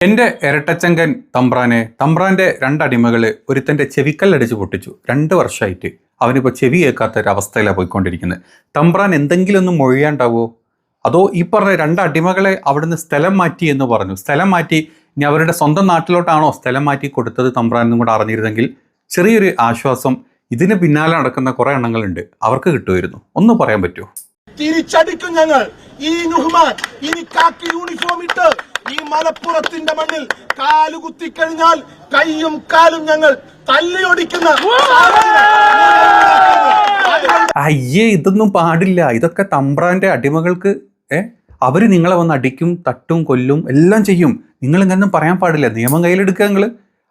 എന്റെ ഇരട്ടച്ചങ്കൻ തമ്പ്രാനെ തമ്പ്രാന്റെ രണ്ടടിമകൾ ഒരുത്തന്റെ ചെവിക്കല്ലടിച്ച് പൊട്ടിച്ചു. രണ്ട് വർഷമായിട്ട് അവനിപ്പോൾ ചെവി കേൾക്കാത്ത ഒരു അവസ്ഥയിലാണ് പോയിക്കൊണ്ടിരിക്കുന്നത് തമ്പ്രാൻ എന്തെങ്കിലും ഒന്ന് മൊഴിയാണ്ടാവോ? അതോ ഈ പറഞ്ഞ രണ്ടടിമകളെ അവിടുന്ന് സ്ഥലം മാറ്റി എന്ന് പറഞ്ഞു. സ്ഥലം മാറ്റി ഇനി അവരുടെ സ്വന്തം നാട്ടിലോട്ടാണോ സ്ഥലം മാറ്റി കൊടുത്തത് തമ്പ്രാൻ എന്നും കൂടെ അറിഞ്ഞിരുന്നെങ്കിൽ ചെറിയൊരു ആശ്വാസം ഇതിന് പിന്നാലെ നടക്കുന്ന കുറേ എണ്ണങ്ങളുണ്ട്. അവർക്ക് കിട്ടുമായിരുന്നു. ഒന്ന് പറയാൻ പറ്റുമോ? തിരിച്ചടിക്കും ഞങ്ങൾ. ഈ നുഹ്മാൻ ഇനി കാക്കി യൂണിഫോം ഇട്ട് ഈ മലപ്പുറത്തിന്റെ മണ്ണിൽ കാലുകുത്തി കഴിഞ്ഞാൽ കൈയും കാലും ഞങ്ങൾ തല്ലിയൊടിക്കുന്ന അയ്യേ ഇതൊന്നും പാടില്ല. ഇതൊക്കെ തമ്പ്രാന്റെ അടിമകൾക്ക് ഏ? അവർ നിങ്ങളെ വന്ന് അടിക്കും തട്ടും കൊല്ലും എല്ലാം ചെയ്യും. നിങ്ങൾ ഇങ്ങനൊന്നും പറയാൻ പാടില്ല. നിയമം കയ്യിലെടുക്കുക നിങ്ങൾ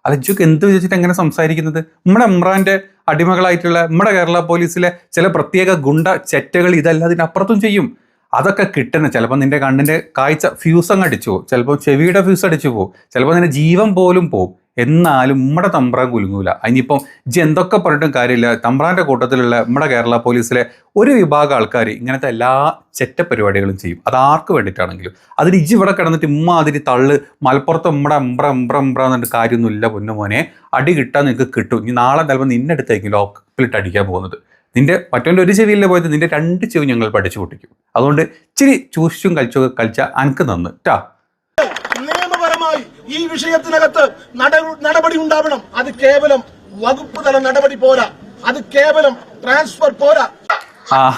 അലജുക്ക് എന്ത് വിചാരിച്ചിട്ട് എങ്ങനെ സംസാരിക്കുന്നത്? നമ്മുടെ ഇമ്രാന്റെ അടിമകളായിട്ടുള്ള നമ്മുടെ കേരള പോലീസിലെ ചില പ്രത്യേക ഗുണ്ട ചെറ്റകൾ ഇതല്ല അതിനപ്പുറത്തും ചെയ്യും. അതൊക്കെ കിട്ടുന്ന ചിലപ്പോൾ നിന്റെ കണ്ണിന്റെ കാഴ്ച ഫ്യൂസ് അങ്ങ് അടിച്ചു പോകും. ചിലപ്പോൾ ചെവിയുടെ ഫ്യൂസ് അടിച്ചു പോകും. ചിലപ്പോൾ നിന്റെ ജീവൻ പോലും പോകും. എന്നാലും നമ്മുടെ തമ്പ്രാൻ കുലുങ്ങൂല. ഇനിയിപ്പം ജി എന്തൊക്കെ പറഞ്ഞിട്ടും കാര്യമില്ല. തമ്പ്രാന്റെ കൂട്ടത്തിലുള്ള നമ്മുടെ കേരള പോലീസിലെ ഒരു വിഭാഗം ആൾക്കാർ ഇങ്ങനത്തെ എല്ലാ ചെറ്റ പരിപാടികളും ചെയ്യും. അത് ആർക്ക് വേണ്ടിയിട്ടാണെങ്കിലും. അതിന് ഇജി ഇവിടെ കിടന്നിട്ട് ഇമ്മാതിരി തള്ള് മലപ്പുറത്ത് നമ്മുടെ അമ്പ്ര അമ്പ്ര അമ്പ്ര എന്നിട്ട് കാര്യമൊന്നുമില്ല പൊന്നുമോനെ. അടി കിട്ടാൻ നിങ്ങൾക്ക് കിട്ടും. ഇനി നാളെ ചിലപ്പോൾ നിന്നെടുത്തായിരിക്കും ലോക്കപ്പിലിട്ട് അടിക്കാൻ പോകുന്നത്. നിന്റെ മറ്റവന്റെ ഒരു ചെവിയിലെ പോയത് നിന്റെ രണ്ട് ചെവി ഞങ്ങൾ പഠിച്ചു പൊട്ടിക്കും. അതുകൊണ്ട് ഇച്ചിരി ചൂഷ്യം കളിച്ചു കളിച്ച അനക്ക് നന്ന്. ടാ നിയമപരമായി ഈ വിഷയത്തിനകത്ത് നട- നടപടി ഉണ്ടാവണം. അത് കേവലം വകുപ്പ് തല നടപടി പോരാ. അത് കേവലം ട്രാൻസ്ഫർ പോരാ. ആ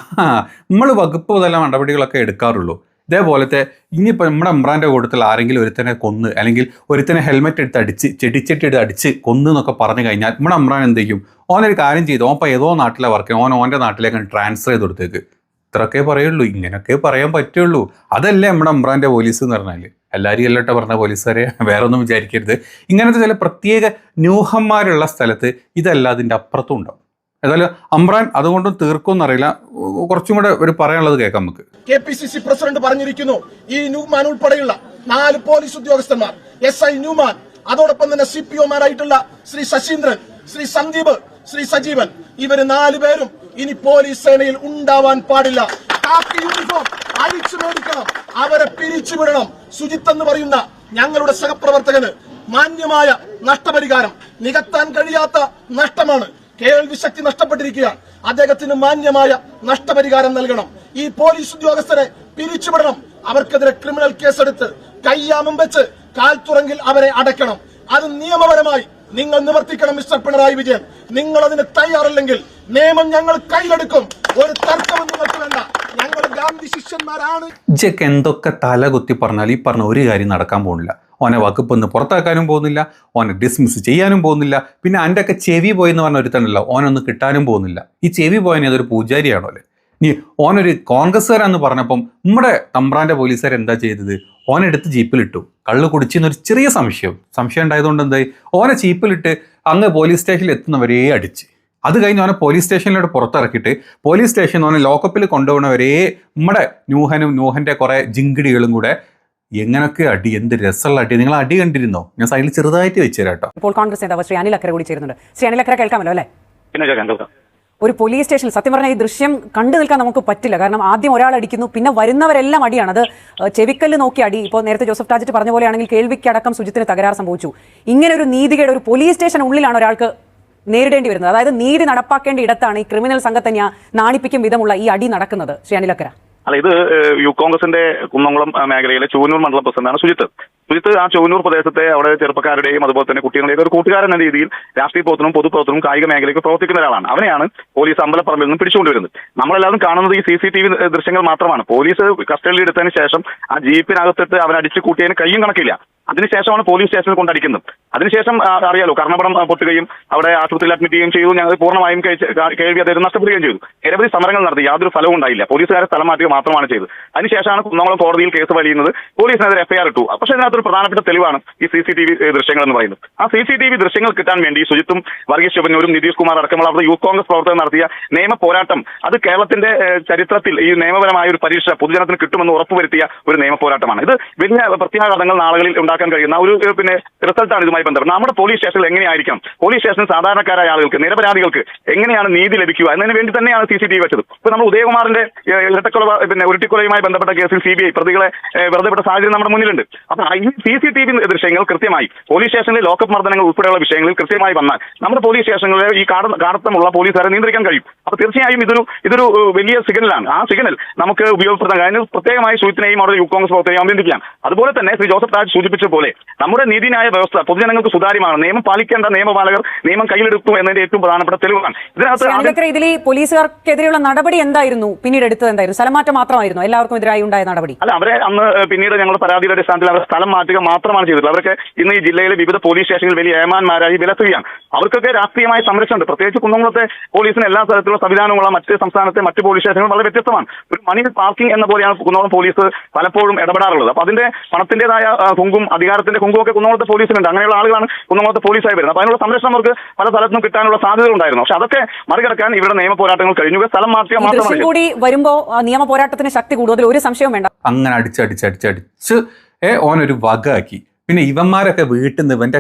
നമ്മൾ വകുപ്പ് തല നടപടികളൊക്കെ എടുക്കാറുള്ളൂ. ഇതേപോലത്തെ ഇനിയിപ്പോൾ നമ്മുടെ ഇമ്രാന്റെ കൂട്ടത്തിൽ ആരെങ്കിലും ഒരുത്തനെ കൊന്ന് അല്ലെങ്കിൽ ഒരുത്തനെ ഹെൽമെറ്റ് എടുത്ത് അടിച്ച് ചെടിച്ചെട്ടി എടുത്ത് അടിച്ച് കൊന്ന് എന്നൊക്കെ പറഞ്ഞു കഴിഞ്ഞാൽ നമ്മുടെ ഇമ്രാൻ എന്ത് ചെയ്യും? ഓനൊരു കാര്യം ചെയ്തു. ഓൻ ഏതോ നാട്ടിലെ വർക്ക് ഓൻ ഓന്റെ നാട്ടിലേക്ക് ട്രാൻസ്ഫർ ചെയ്ത് കൊടുത്തേക്ക്. ഇത്രയൊക്കെ പറയുള്ളൂ. ഇങ്ങനെയൊക്കെ പറയാൻ പറ്റുള്ളൂ. അതല്ലേ നമ്മുടെ അമ്രാന്റെ പോലീസ് എന്ന് പറഞ്ഞാൽ എല്ലാവരും അല്ലട്ടോ പറഞ്ഞ പോലീസുകാരെ വേറെ ഒന്നും വിചാരിക്കരുത്. ഇങ്ങനത്തെ ചില പ്രത്യേക ന്യൂഹന്മാരുള്ള സ്ഥലത്ത് ഇതല്ല അതിന്റെ അപ്പുറത്തും ഉണ്ടാവും. ഏതായാലും അമ്രാൻ അതുകൊണ്ടും തീർക്കുമെന്നറിയില്ല കുറച്ചും കൂടെ ഒരു പറയാനുള്ളത് കേൾക്കാം നമുക്ക്. K P C C president പറഞ്ഞിരിക്കുന്നു. ഈ ന്യൂമാൻ ഉൾപ്പെടെയുള്ള നാല് പോലീസ് ഉദ്യോഗസ്ഥന്മാർ. എസ് ഐ ന്യൂമാൻ അതോടൊപ്പം തന്നെ സി പി ഒമാരായിട്ടുള്ള ശ്രീ ശശീന്ദ്രൻ ശ്രീ സന്ദീപ് ശ്രീ സജീവൻ ഇവർ നാലുപേരും ഇനി പോലീസ് സേനയിൽ ഉണ്ടാവാൻ പാടില്ല. കാക്കി യൂണിഫോം അഴിച്ചു മേടിക്കണം അവരെ പിരിച്ചുവിടണം സുജിത്ത് എന്ന് പറയുന്ന ഞങ്ങളുടെ സഹപ്രവർത്തകന് മാന്യമായ നഷ്ടപരിഹാരം നികത്താൻ കഴിയാത്ത നഷ്ടമാണ്. കേൾവി ശക്തി നഷ്ടപ്പെട്ടിരിക്കുകയാണ് അദ്ദേഹത്തിന് മാന്യമായ നഷ്ടപരിഹാരം നൽകണം. ഈ പോലീസ് ഉദ്യോഗസ്ഥരെ പിരിച്ചുവിടണം അവർക്കെതിരെ ക്രിമിനൽ കേസെടുത്ത് കയ്യാമം വെച്ച് കാൽത്തുറങ്കിൽ അവരെ അടയ്ക്കണം. അത് നിയമപരമായി നിങ്ങൾ നിവർത്തിക്കണം മിസ്റ്റർ പിണറായി വിജയൻ. നിങ്ങൾ അതിന് തയ്യാറല്ലെങ്കിൽ നിയമം ഞങ്ങൾ കയ്യിലെടുക്കും. ഒരു തർക്കവും നിങ്ങൾക്ക് വേണ്ട. ഞങ്ങൾ ഗാന്ധി ശിഷ്യന്മാരാണ്. ഇജ്ജൊക്കെ എന്തൊക്കെ തല കുത്തി പറഞ്ഞാൽ ഈ പറഞ്ഞ ഒരു കാര്യം നടക്കാൻ പോകുന്നില്ല. ഓനെ വകുപ്പ് ഒന്ന് പുറത്താക്കാനും പോകുന്നില്ല. ഓനെ ഡിസ്മിസ് ചെയ്യാനും പോകുന്നില്ല. പിന്നെ എന്റെ ഒക്കെ ചെവി പോയെന്ന് പറഞ്ഞ ഒരുത്തണ്ടല്ലോ ഓനൊന്ന് കിട്ടാനും പോകുന്നില്ല. ഈ ചെവി പോയനെ അതൊരു പൂജാരിയാണോ അല്ലേ? നീ ഓനൊരു കോൺഗ്രസ്സുകാരാന്ന് പറഞ്ഞപ്പം നമ്മുടെ തമ്പ്രാന്റെ പോലീസുകാർ എന്താ ചെയ്തത്? ഓനെടുത്ത് ജീപ്പിലിട്ടു. കള്ള് കുടിച്ചെന്നൊരു ചെറിയ സംശയം. സംശയം ഉണ്ടായതുകൊണ്ട് എന്തായി? ഓനെ ജീപ്പിലിട്ട് അങ്ങ് പോലീസ് സ്റ്റേഷനിൽ എത്തുന്നവരേ അടിച്ച്. അത് കഴിഞ്ഞ് അവനെ പോലീസ് സ്റ്റേഷനിലോട്ട് പുറത്തിറക്കിയിട്ട് പോലീസ് സ്റ്റേഷൻ ഓനെ ലോക്കപ്പിൽ കൊണ്ടുപോകണവരേ നമ്മുടെ ന്യൂഹനും ന്യൂഹന്റെ കുറേ ജിങ്കിടികളും കൂടെ എങ്ങനൊക്കെ അടി എന്ത് രസമുള്ള അടി. നിങ്ങൾ അടി കണ്ടിരുന്നോ? ഞാൻ സൈഡിൽ ചെറുതായിട്ട് വെച്ചു തരാം കേട്ടോ. ഇപ്പോൾ കോൺഗ്രസ് നേതാവ് ശ്രീ അനിൽ അക്കര കൂടി ചേരുന്നുണ്ട്. ശ്രീ അനിൽ അക്കര കേൾക്കാമല്ലോ അല്ലേ? പിന്നെ കേൾക്കാം കേൾക്കാം. ഒരു പോലീസ് സ്റ്റേഷനിൽ സത്യം പറഞ്ഞാൽ ഈ ദൃശ്യം കണ്ടു നിൽക്കാൻ നമുക്ക് പറ്റില്ല. കാരണം ആദ്യം ഒരാൾ അടിക്കുന്നു പിന്നെ വരുന്നവരെല്ലാം അടിയാണ്. അത് ചെവിക്കല്ല് നോക്കി അടി. ഇപ്പോൾ നേരത്തെ ജോസഫ് ടാജറ്റ് പറഞ്ഞ പോലെയാണെങ്കിൽ കേൾവിക്കടക്കം സുജിത്തിന് തകരാർ സംഭവിച്ചു. ഇങ്ങനെ ഒരു നീതികേട് ഒരു പോലീസ് സ്റ്റേഷൻ ഉള്ളിലാണ് ഒരാൾക്ക് നേരിടേണ്ടി വരുന്നത്. അതായത് നീതി നടപ്പാക്കേണ്ട ഇടത്താണ് ഈ ക്രിമിനൽ സംഘത്തെ ഞാൻ നാണിപ്പിക്കും വിധമുള്ള ഈ അടി നടക്കുന്നത്. ശ്രീ അനിലക്കര അല്ല ഇത് യു കോൺഗ്രസിന്റെ കുന്നംകുളം മേഖലയിലെ ചൂനൂർ മണ്ഡലം പ്രസിഡന്റാണ് സുജിത്ത്. സുജിത്ത് ആ ചൂനൂർ പ്രദേശത്തെ അവിടെ ചെറുപ്പക്കാരുടെയും അതുപോലെ തന്നെ കുട്ടികളുടെയും ഒരു കൂട്ടുകാരൻ എന്ന രീതിയിൽ രാഷ്ട്രീയ പ്രവർത്തനവും പൊതുപ്രവർത്തനവും കായിക മേഖലയ്ക്ക് പ്രവർത്തിക്കുന്ന ഒരാളാണ്. അവനെയാണ് പോലീസ് അമ്പലപ്പറമ്പിൽ നിന്ന് പിടിച്ചുകൊണ്ടുവരുന്നത്. നമ്മളെല്ലാവരും കാണുന്നത് ഈ സി സി ടി വി ദൃശ്യങ്ങൾ മാത്രമാണ്. പോലീസ് കസ്റ്റഡിയിൽ എടുത്തതിന് ശേഷം ആ ജീപ്പിനകത്തിട്ട് അവൻ അടിച്ചു കൂട്ടിയതിന് കയ്യും കണക്കില്ല. അതിനുശേഷമാണ് പോലീസ് സ്റ്റേഷനിൽ കൊണ്ടടിക്കുന്നത്. അതിനുശേഷം അറിയാലോ കർണപടം പൊട്ടുകയും അവിടെ ആശുപത്രിയിൽ അഡ്മിറ്റ് ചെയ്യുകയും ചെയ്തു. ഞങ്ങൾ പൂർണമായും കേൾവി അദ്ദേഹം നഷ്ടപ്പെടുകയും ചെയ്തു. നിരവധി സമരങ്ങൾ നടത്തി. യാതൊരു ഫലവും ഉണ്ടായില്ല. പോലീസുകാരെ സ്ഥലം മാറ്റുക മാത്രമാണ് ചെയ്തത്. അതിനുശേഷമാണ് കുന്നംകുളം കോടതിയിൽ കേസ് വലിയുന്നത്. പോലീസിനെതിരെ എഫ്ഐആർ ഇട്ടു. പക്ഷേ ഇതിനകത്തൊരു പ്രധാനപ്പെട്ട തെളിവാണ് ഈ സി സി ടി വി ദൃശ്യങ്ങൾ എന്ന് പറയുന്നത്. ആ സി സി ടി വി ദൃശ്യങ്ങൾ കിട്ടാൻ വേണ്ടി സുജിത്തും വർഗീസ് ശിവനൂരും നിതീഷ് കുമാർ അടക്കമുള്ള അവിടുത്തെ യൂത്ത് കോൺഗ്രസ് പ്രവർത്തകർ നടത്തിയ നിയമ പോരാട്ടം അത് കേരളത്തിന്റെ ചരിത്രത്തിൽ ഈ നിയമപരമായ ഒരു പരീക്ഷ പൊതുജനത്തിന് കിട്ടുമെന്ന് ഉറപ്പുവരുത്തിയ ഒരു നിയമ പോരാട്ടമാണ്. ഇത് വലിയ പ്രത്യാഘാതങ്ങൾ നാളുകളിൽ ഉണ്ടാക്കാൻ കഴിയുന്ന ഒരു പിന്നെ റിസൾട്ടാണ് ഇതുമായി ബന്ധപ്പെട്ട് നമ്മുടെ പോലീസ് സ്റ്റേഷനിൽ എങ്ങനെയായിരിക്കണം? പോലീസ് സ്റ്റേഷനിൽ സാധാരണക്കാരായ ആളുകൾക്ക് നിരപരാധികൾക്ക് എങ്ങനെയാണ് നീതി ലഭിക്കുക? എന്നതിന് വേണ്ടി തന്നെയാണ് സി സി ടി വി വെച്ചത്. ഇപ്പൊ നമ്മൾ ഉദയകുമാറിന്റെ ഇരട്ടക്കൊല പിന്നെ ഉരുട്ടിക്കൊലയുമായി ബന്ധപ്പെട്ട കേസിൽ സി ബി ഐ പ്രതികളെ വെറുതെപ്പെട്ട വെറുതെ സാഹചര്യം നമ്മുടെ മുന്നിലുണ്ട്. അപ്പൊ ഈ സി സി ടി വി ദൃശ്യങ്ങൾ കൃത്യമായി പോലീസ് സ്റ്റേഷനിലെ ലോക്കപ്പ് മർദ്ദനങ്ങൾ ഉൾപ്പെടെയുള്ള വിഷയങ്ങളിൽ കൃത്യമായി വന്നാൽ നമ്മുടെ പോലീസ് സ്റ്റേഷനിലെ ഈ കാട കാടത്തമുള്ള പോലീസുകാരെ നിയന്ത്രിക്കാൻ കഴിയും. അപ്പൊ തീർച്ചയായും ഇതൊരു ഇതൊരു വലിയ സിഗ്നലാണ്. ആ സിഗ്നൽ നമുക്ക് ഉപയോഗപ്പെടുത്താൻ അതിന് പ്രത്യേകമായി സുഹൃത്തിനെയും അവിടെ യൂത്ത് കോൺഗ്രസ് പ്രവർത്തകരെയും അഭിനന്ദിക്കാം അതുപോലെ തന്നെ ശ്രീ ജോസഫ് രാജ് സൂചിപ്പിച്ച പോലെ നമ്മുടെ നീതിന്യായ വ്യവസ്ഥ പൊതുജനങ്ങൾക്ക് സുതാര്യമാണ്. നിയമം പാലിക്കേണ്ട നിയമപാലകർ നിയമം കയ്യിലെടുത്തു എന്നതിന്റെ ഏറ്റവും പ്രധാനപ്പെട്ട തെളിവാണ്. ഇതിനകത്ത് ഇതിലെ ഇതിൽ പോലീസുകാർക്കെതിരെയുള്ള നടപടി എന്തായിരുന്നു? പിന്നീട് എടുത്തത് എന്തായിരുന്നു? സ്ഥലം മാറ്റം മാത്രമായിരുന്നു? എല്ലാവർക്കും എതിരായി ഉണ്ടായ നടപടി? അല്ല അവരെ അന്ന് പിന്നീട് ഞങ്ങളുടെ പരാതിയുടെ അടിസ്ഥാനത്തിൽ അവരെ സ്ഥലം മാറ്റുക മാത്രമാണ് ചെയ്തിട്ടുള്ളത്. അവർക്ക് ഇന്ന് ഈ ജില്ലയിലെ വിവിധ പോലീസ് സ്റ്റേഷനിൽ വലിയ ഏമാന്മാരായി വിലസുകയാണ് അവർക്കൊക്കെ രാഷ്ട്രീയമായ സംരക്ഷണമുണ്ട്. പ്രത്യേകിച്ച് കുന്നംകുളത്തെ പോലീസിന് എല്ലാ തരത്തിലുള്ള സംവിധാനമുള്ള മറ്റ് സംസ്ഥാനത്തെ മറ്റ് പോലീസ് സ്റ്റേഷനുകൾ വളരെ വ്യത്യസ്തമാണ്. ഒരു മണി പാർക്കിംഗ് എന്ന പോലെയാണ് കുന്നംകുളം പോലീസ് പലപ്പോഴും ഇടപെടാറുള്ളത്. അപ്പൊ അതിന്റെ പണത്തിന്റേതായ കുങ്കും അധികാരത്തിന്റെ കുങ്കും ഒക്കെ കുന്നംകുളത്തെ പോലീസിനുണ്ട്. അങ്ങനെയുള്ള ആളുകളാണ് കുന്നംകുളത്തെ പോലീസായി വരുന്നത്. അപ്പൊ അതിനുള്ള സംരക്ഷണം അവർക്ക് പല സ്ഥലത്തും കിട്ടാനുള്ള സാധ്യത ഉണ്ടായിരുന്നു. പക്ഷെ അതൊക്കെ മറികടക്കാൻ ഇവിടെ നിയമ പോരാട്ടങ്ങൾ കഴിഞ്ഞു. സ്ഥലം മാറ്റുക മാത്രമാണ് കൂടി വരുമ്പോ നിയമ പോരാട്ടത്തിന് ശക്തി കൂടുതൽ. അതിൽ ഒരു സംശയവും വേണ്ട. അങ്ങനെ അടിച്ചടിച്ചടിച്ചടിച്ച് ഓനൊരു വക ആക്കി പിന്നെ ഇവന്മാരൊക്കെ വീട്ടിൽ നിന്ന് ഇവന്റെ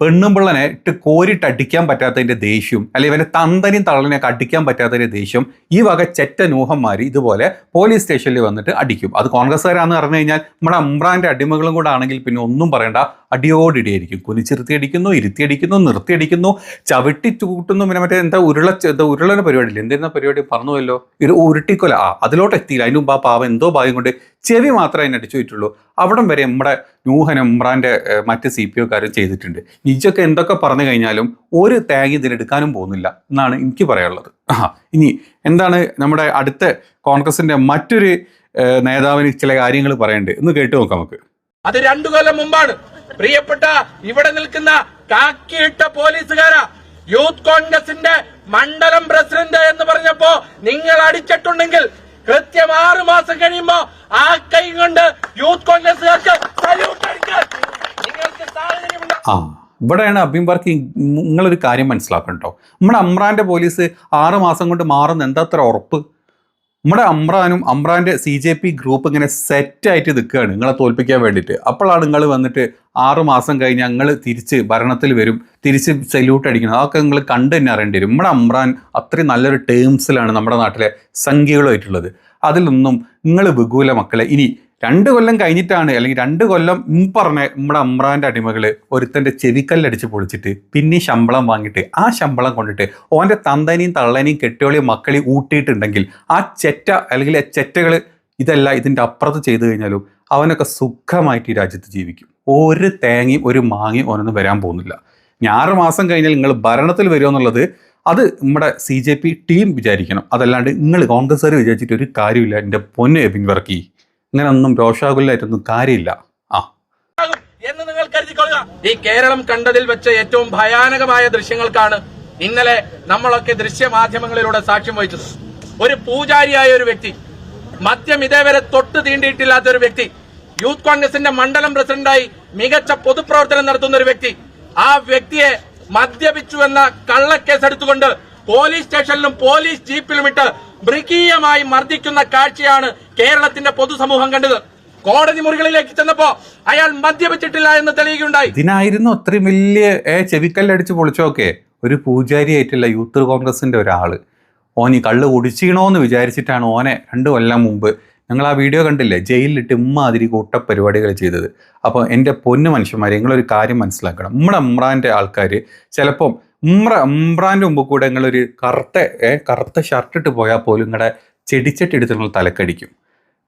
ഒക്കെ പെണ്ണുമ്പിള്ളനെ ഇട്ട് കോരിട്ട് അടിക്കാൻ പറ്റാത്തതിന്റെ ദേഷ്യം അല്ലെങ്കിൽ ഇവന്റെ തന്തനെയും തള്ളനെയൊക്കെ അടിക്കാൻ പറ്റാത്തതിന്റെ ദേഷ്യം ഈ വക ചെറ്റ നൂഹന്മാർ ഇതുപോലെ പോലീസ് സ്റ്റേഷനിൽ വന്നിട്ട് അടിക്കും. അത് കോൺഗ്രസ്സുകാരാന്ന് പറഞ്ഞു കഴിഞ്ഞാൽ നമ്മുടെ അമ്രാന്റെ അടിമകളും കൂടെ ആണെങ്കിൽ പിന്നെ ഒന്നും പറയണ്ട. അടിയോടിടിയായിരിക്കും. കുനിച്ചിരുത്തി അടിക്കുന്നു ഇരുത്തി അടിക്കുന്നു നിർത്തി അടിക്കുന്നു ചവിട്ടി ചൂട്ടുന്നു. പിന്നെ മറ്റേ എന്താ ഉരുള എന്താ ഉരുളന പരിപാടിയില്ല? എന്തിരുന്ന പരിപാടി പറഞ്ഞുവല്ലോ? ഒരു ഉരുട്ടിക്കൊല. ആ അതിലോട്ട് എത്തിയില്ല. അതിന് മുമ്പ് ആ പാവം എന്തോ ഭാഗ്യം കൊണ്ട് ചെവി മാത്രമേ അതിനടിച്ചു പോയിട്ടുള്ളൂ. അവിടം വരെ നമ്മുടെ ന്യൂഹൻ ഇമ്രാന്റെ മറ്റ് സി പി ഒക്കാരും ചെയ്തിട്ടുണ്ട്. നിജൊക്കെ എന്തൊക്കെ പറഞ്ഞു കഴിഞ്ഞാലും ഒരു ടാഗ് ഇതിലെടുക്കാനും പോകുന്നില്ല എന്നാണ് എനിക്ക് പറയാനുള്ളത്. ആ ഇനി എന്താണ് നമ്മുടെ അടുത്ത കോൺഗ്രസിന്റെ മറ്റൊരു നേതാവിന് ചില കാര്യങ്ങൾ പറയണ്ട് എന്ന് കേട്ട് നോക്കാം നമുക്ക്. അത് രണ്ടു കൊല്ലം മുമ്പാണ്. പ്രിയപ്പെട്ട ഇവിടെ നിൽക്കുന്ന കാക്കിയിട്ട പോലീസുകാരാ യൂത്ത് കോൺഗ്രസിന്റെ മണ്ഡലം പ്രസിഡന്റ് എന്ന് പറഞ്ഞപ്പോ നിങ്ങൾ അടിച്ചിട്ടുണ്ടെങ്കിൽ കൃത്യം ആറു മാസം കഴിയുമ്പോ ആ കൈ കൊണ്ട് യൂത്ത് കോൺഗ്രസുകാർക്ക് സല്യൂട്ട് അടിക്കാൻ നിങ്ങൾക്ക് സാഹചര്യമുണ്ട്. ആ. ഇവിടെയാണ് അബിം പാർക്ക് നിങ്ങളൊരു കാര്യം മനസ്സിലാക്കണം കേട്ടോ നമ്മുടെ അമ്രാന്റെ പോലീസ് ആറ് മാസം കൊണ്ട് മാറുന്ന എന്താ അത്ര ഉറപ്പ്? നമ്മുടെ അമ്രാനും അമ്രാന്റെ സി ജെ പി ഗ്രൂപ്പ് ഇങ്ങനെ സെറ്റായിട്ട് നിൽക്കുകയാണ് നിങ്ങളെ തോൽപ്പിക്കാൻ വേണ്ടിയിട്ട്. അപ്പോഴാണ് നിങ്ങൾ വന്നിട്ട് ആറ് മാസം കഴിഞ്ഞ് ഞങ്ങൾ തിരിച്ച് ഭരണത്തിൽ വരും തിരിച്ച് സല്യൂട്ട് അടിക്കണം. അതൊക്കെ നിങ്ങൾ കണ്ടു തന്നെ അറിയേണ്ടി വരും. നമ്മുടെ അമ്രാൻ അത്രയും നല്ലൊരു ടേംസിലാണ് നമ്മുടെ നാട്ടിലെ സംഖ്യകളുമായിട്ടുള്ളത്. അതിലൊന്നും നിങ്ങൾ വികൂല മക്കളെ. ഇനി രണ്ട് കൊല്ലം കഴിഞ്ഞിട്ടാണ് അല്ലെങ്കിൽ രണ്ട് കൊല്ലം പറഞ്ഞ നമ്മുടെ അമ്രാന്റെ അടിമകൾ ഒരുത്തന്റെ ചെവിക്കല്ലടിച്ച് പൊളിച്ചിട്ട് പിന്നെ ശമ്പളം വാങ്ങിയിട്ട് ആ ശമ്പളം കൊണ്ടിട്ട് ഓന്റെ തന്തനെയും തള്ളനെയും കെട്ടിയോളിയും മക്കളെയും ഊട്ടിയിട്ടുണ്ടെങ്കിൽ ആ ചെറ്റ അല്ലെങ്കിൽ ആ ചെറ്റകൾ ഇതല്ല ഇതിന്റെ അപ്പുറത്ത് ചെയ്തു കഴിഞ്ഞാലും അവനൊക്കെ സുഖമായിട്ട് ഈ രാജ്യത്ത് ജീവിക്കും. ഒരു തേങ്ങയും ഒരു മാങ്ങയും ഓനൊന്നും വരാൻ പോകുന്നില്ല. ഞാറ് മാസം കഴിഞ്ഞാൽ നിങ്ങൾ ഭരണത്തിൽ വരുമോ എന്നുള്ളത് അത് നമ്മുടെ സി ജെ പി ടീം വിചാരിക്കണം. അതല്ലാണ്ട് നിങ്ങൾ കോൺഗ്രസ്സുകാർ വിചാരിച്ചിട്ട് ഒരു കാര്യമില്ല. എന്റെ പൊന്നെ എബിൻ വർക്കി. ഇങ്ങനെ ഒന്നും രോഷാകുലായിട്ടൊന്നും കാര്യമില്ല. ആ. എന്ന് നിങ്ങൾ കരുതിക്കൊള്ളുക. ഈ കേരളം കണ്ടതിൽ വെച്ച ഏറ്റവും ഭയാനകമായ ദൃശ്യങ്ങൾക്കാണ് ഇന്നലെ നമ്മളൊക്കെ ദൃശ്യമാധ്യമങ്ങളിലൂടെ സാക്ഷ്യം വഹിച്ചത്. ഒരു പൂജാരിയായ ഒരു വ്യക്തി മദ്യം ഇതേവരെ തൊട്ട് തീണ്ടിയിട്ടില്ലാത്ത ഒരു വ്യക്തി യൂത്ത് കോൺഗ്രസിന്റെ മണ്ഡലം പ്രസിഡന്റായി മികച്ച പൊതുപ്രവർത്തനം നടത്തുന്ന ഒരു വ്യക്തി ആ വ്യക്തിയെ മദ്യപിച്ചു എന്ന കള്ളക്കേസ് എടുത്തുകൊണ്ട് പോലീസ് സ്റ്റേഷനിലും പോലീസ് ജീപ്പിലും ഇട്ട് മൃഗീയമായി മർദ്ദിക്കുന്ന കാഴ്ചയാണ് കേരളത്തിന്റെ പൊതുസമൂഹം കണ്ടത്. കോടതി മുറികളിലേക്ക് ചെന്നപ്പോ അയാൾ മദ്യപിച്ചിട്ടില്ല എന്ന് തെളിയുകയുണ്ടായി. ഇതിനായിരുന്നു അത്രയും വലിയ ഏ ചെവിക്കല്ലടിച്ച് പൊളിച്ചോക്കെ ഒരു പൂജാരി ആയിട്ടില്ല യൂത്ത് കോൺഗ്രസിന്റെ ഒരാൾ. ഓനി ഈ കള്ള് എന്ന് വിചാരിച്ചിട്ടാണ് ഓനെ രണ്ട് കൊല്ലം മുമ്പ് ഞങ്ങൾ ആ വീഡിയോ കണ്ടില്ലേ? ജയിലിലിട്ട് ഇമ്മാതിരി കൂട്ട പരിപാടികൾ ചെയ്തത്. അപ്പോൾ എന്റെ പൊന്നു മനുഷ്യന്മാരെ നിങ്ങളൊരു കാര്യം മനസ്സിലാക്കണം. നമ്മുടെ ഇമ്രാന്റെ ആൾക്കാർ ചിലപ്പം ഇമ്ര ഉമ്രാന്റെ മുമ്പ് കൂടെ നിങ്ങളൊരു കറുത്ത കറുത്ത ഷർട്ട് ഇട്ട് പോയാൽ പോലും നിങ്ങളുടെ ചെടിച്ചട്ടി എടുത്ത് നിങ്ങൾ തലക്കടിക്കും.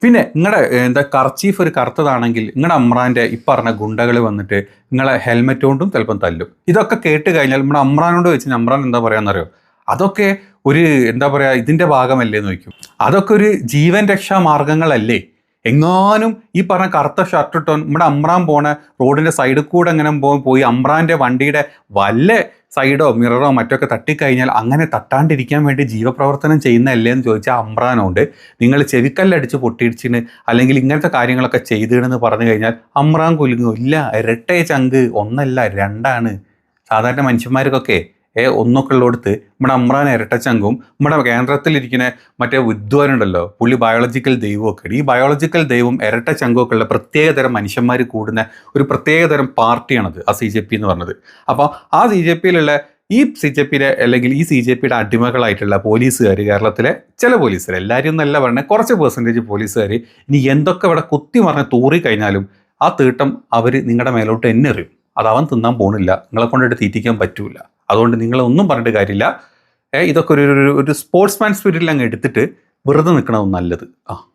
പിന്നെ നിങ്ങളുടെ എന്താ കർച്ചീഫ് ഒരു കറുത്തതാണെങ്കിൽ നിങ്ങളുടെ അമ്രാന്റെ ഈ പറഞ്ഞ ഗുണ്ടകൾ വന്നിട്ട് നിങ്ങളെ ഹെൽമെറ്റ് കൊണ്ടും ചിലപ്പം തല്ലും. ഇതൊക്കെ കേട്ട് കഴിഞ്ഞാൽ നമ്മുടെ അമ്രാനോട് വെച്ച് അമ്രാൻ എന്താ പറയാന്നറിയോ? അതൊക്കെ ഒരു എന്താ പറയുക ഇതിന്റെ ഭാഗമല്ലേ എന്ന് വയ്ക്കും അതൊക്കെ ഒരു ജീവൻ രക്ഷാ മാർഗങ്ങളല്ലേ എങ്ങാനും ഈ പറഞ്ഞ കറുത്ത ഷർട്ട് ഇട്ടോ നമ്മുടെ അമ്രാൻ പോണ റോഡിന്റെ സൈഡിൽ കൂടെ എങ്ങനെ പോയി അമ്രാന്റെ വണ്ടിയുടെ വല്ല സൈഡോ മിററോ മറ്റൊക്കെ തട്ടിക്കഴിഞ്ഞാൽ അങ്ങനെ തട്ടാണ്ടിരിക്കാൻ വേണ്ടി ജീവപ്രവർത്തനം ചെയ്യുന്നതല്ലേ എന്ന് ചോദിച്ചാൽ അമ്രാനോണ്ട് നിങ്ങൾ ചെവിക്കല്ലടിച്ച് പൊട്ടിയിടിച്ചിന് അല്ലെങ്കിൽ ഇങ്ങനത്തെ കാര്യങ്ങളൊക്കെ ചെയ്തിടുന്ന് പറഞ്ഞു കഴിഞ്ഞാൽ അമ്രാൻ കുലുങ്ങും. ഇല്ല ഇരട്ടേ ചങ്ക്. ഒന്നല്ല രണ്ടാണ്. സാധാരണ മനുഷ്യന്മാർക്കൊക്കെ ഒന്നൊക്കെ ഉള്ളിടത്ത് നമ്മുടെ അമ്രാൻ ഇരട്ടച്ചങ്കും നമ്മുടെ കേന്ദ്രത്തിലിരിക്കുന്ന മറ്റേ വിദ്വാനുണ്ടല്ലോ പുള്ളി ബയോളജിക്കൽ ദൈവമൊക്കെ ഈ ബയോളജിക്കൽ ദൈവം ഇരട്ടച്ചങ്കും ഒക്കെ ഉള്ള പ്രത്യേകതരം മനുഷ്യന്മാർ കൂടുന്ന ഒരു പ്രത്യേകതരം പാർട്ടിയാണത് ആ സി ജെ പി എന്ന് പറഞ്ഞത്. അപ്പോൾ ആ സി ജെ പിയിലുള്ള ഈ സി ജെ പിയുടെ അല്ലെങ്കിൽ ഈ സി ജെ പിയുടെ അടിമകളായിട്ടുള്ള പോലീസുകാർ കേരളത്തിലെ ചില പോലീസുകാർ എല്ലാവരും എന്നല്ല പറഞ്ഞത് കുറച്ച് പെർസെന്റേജ് പോലീസുകാർ ഇനി എന്തൊക്കെ ഇവിടെ കുത്തി മറിഞ്ഞ് തൂറി കഴിഞ്ഞാലും ആ തീട്ടം അവർ നിങ്ങളുടെ മേലോട്ട് എന്നെ എറിയും. അത് അവൻ തിന്നാൻ പോണില്ല. നിങ്ങളെ കൊണ്ടിട്ട് തീറ്റിക്കാൻ പറ്റൂല. അതുകൊണ്ട് നിങ്ങളൊന്നും പറഞ്ഞിട്ട് കാര്യമില്ല. ഇതൊക്കെ ഒരു ഒരു- സ്പോർട്സ്മാൻ സ്പിരിറ്റിൽ അങ്ങ് എടുത്തിട്ട് വെറുതെ നിൽക്കണത് നല്ലത്. ആ.